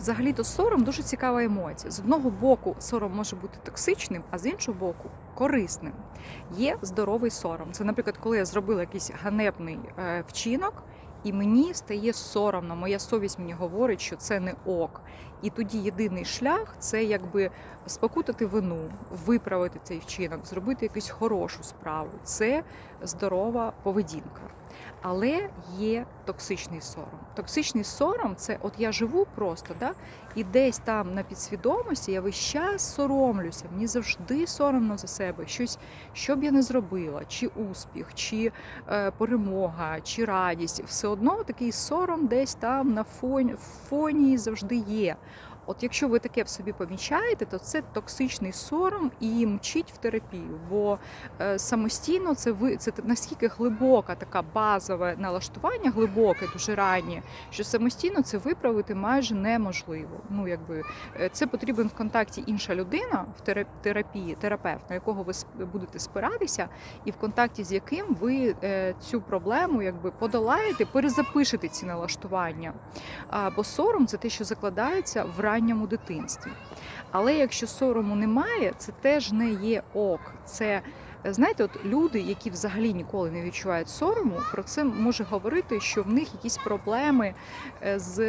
Взагалі-то сором дуже цікава емоція. З одного боку, сором може бути токсичним, а з іншого боку корисним. Є здоровий сором. Це, наприклад, коли я зробила якийсь ганебний е, вчинок, і мені стає соромно. Моя совість мені говорить, що це не ок. І тоді єдиний шлях це якби спокутати вину, виправити цей вчинок, зробити якусь хорошу справу. Це здорова поведінка. Але є токсичний сором. Токсичний сором це от я живу просто, да, і десь там на підсвідомості я весь час соромлюся. Мені завжди соромно за себе. Щось, що б я не зробила, чи успіх, чи е, перемога, чи радість. Все одно такий сором десь там на фоні, фоні завжди є. От якщо ви таке в собі помічаєте, то це токсичний сором і мчіть в терапію. Бо е, самостійно це ви це наскільки глибока така базове налаштування, глибоке, дуже раннє, що самостійно це виправити майже неможливо. Ну якби е, це потрібен в контакті інша людина в терапії, терапевт, на якого ви будете спиратися, і в контакті з яким ви е, цю проблему якби подолаєте, перезапишете ці налаштування. Бо сором це те, що закладається в ранньому дитинстві. Але якщо сорому немає, це теж не є ок. Це знаєте, от люди, які взагалі ніколи не відчувають сорому, про це може говорити, що в них якісь проблеми е, з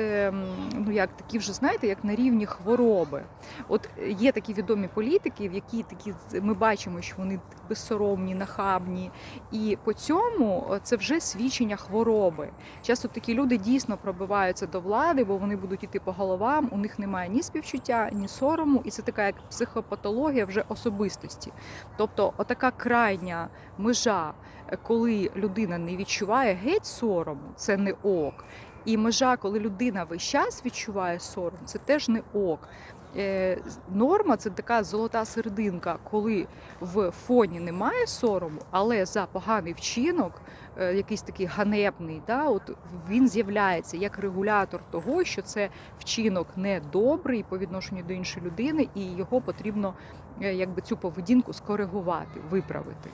ну як такі вже знаєте, як на рівні хвороби. От є такі відомі політики, в які такі ми бачимо, що вони безсоромні, нахабні, і по цьому це вже свідчення хвороби. Часто такі люди дійсно пробиваються до влади, бо вони будуть іти по головам. У них немає ні співчуття, ні сорому, і це така як психопатологія вже особистості. Тобто, отака крайня межа, е, коли людина не відчуває геть сорому, це не ок. І межа, коли людина весь час відчуває сором, це теж не ок. Е, Норма це така золота серединка, коли в фоні немає сорому, але за поганий вчинок, е, якийсь такий ганебний, да, от він з'являється як регулятор того, що це вчинок недобрий по відношенню до іншої людини, і його потрібно е, якби цю поведінку скоригувати, виправити.